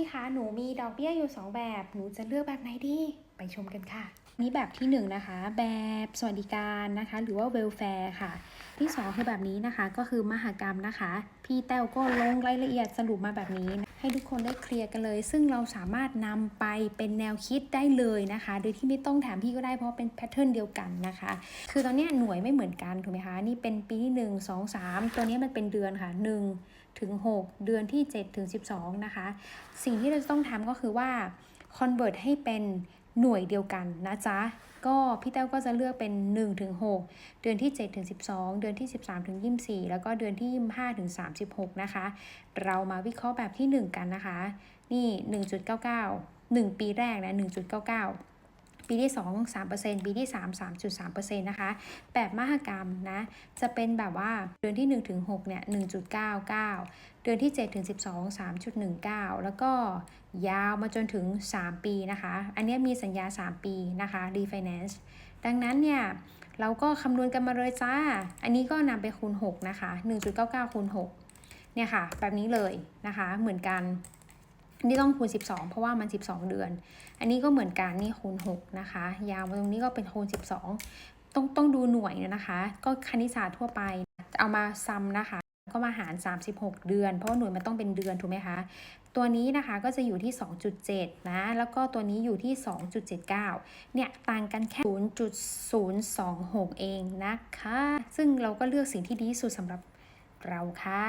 พี่คะ หนูมีดอกเบี้ยอยู่ 2 แบบ หนูจะเลือกแบบไหนดี ไปชมกันค่ะ นี่แบบที่1นนะคะ แบบสวัสดิการนะคะ หรือว่าเวลแฟร์ค่ะ ที่ 2 คือแบบนี้นะคะ ก็คือมหากรรมนะคะ พี่แต้วก็ลงรายละเอียดสรุปมาแบบนี้ ให้ทุกคนได้เคลียร์กันเลย ซึ่งเราสามารถนำไปเป็นแนวคิดได้เลยนะคะ โดยที่ไม่ต้องถามพี่ก็ได้เพราะเป็นแพทเทิร์นเดียวกันนะคะ คือตอนนี้หน่วยไม่เหมือนกันถูกไหมคะนี่เป็นปีที่1 2 3 ตัวนี้มันเป็นเดือนค่ะ 1 ถึง 6 เดือนที่7ถึง12 นะคะ สิ่งที่เราจะต้องทำก็คือว่า convert ให้เป็น หน่วยเดียวกันนะจ๊ะ ก็พี่แต้วก็จะเลือกเป็น1ถึง6เดือนที่7ถึง12 เดือนที่ 13ถึง24 แล้วก็เดือนที่ 25ถึง36 นะคะ เรามาวิเคราะห์แบบที่ 1 กันนะคะ นี่ 1.99 1 ปีแรกนะ 1.99 ปีที่ 2 3%ปีที่ 3 3.3%นะคะแบบมหกรรมนะจะเป็นแบบว่าเดือนที่ 1 ถึง 6 เนี่ย 1.99 เดือนที่ 7 ถึง 12 3.19 แล้วก็ยาวมาจนถึง 3 ปีนะคะ อันนี้มีสัญญา 3 ปีนะคะ refinance ดังนั้นเนี่ยเราก็คำนวณกันมาเลยจ้า อันนี้ก็นำไปคูณ 6 นะคะ 1.99 คูณ 6 เนี่ยค่ะ แบบนี้เลยนะคะ เหมือนกัน นนี้ต้องคูณ 12 เพราะว่ามัน 12 เดือน อันนี้ก็เหมือนกันนี่คูณ 6 นะคะ ยาวมาตรงนี้ก็เป็นคูณ 12 ต้องต้องดูหน่วยนะคะ ก็คณิตศาสตร์ทั่วไป เอามาซ้ำนะคะ ก็มาหาร 36 เดือน เพราะว่าหน่วยมันต้องเป็นเดือนถูกไหมคะ ตัวนี้นะคะก็จะอยู่ที่ 2.7 นะ แล้วก็ตัวนี้อยู่ที่ 2.79 เนี่ยต่างกันแค่ 0.026 เองนะคะ ซึ่งเราก็เลือกสิ่งที่ดีที่สุดสำหรับเราค่ะ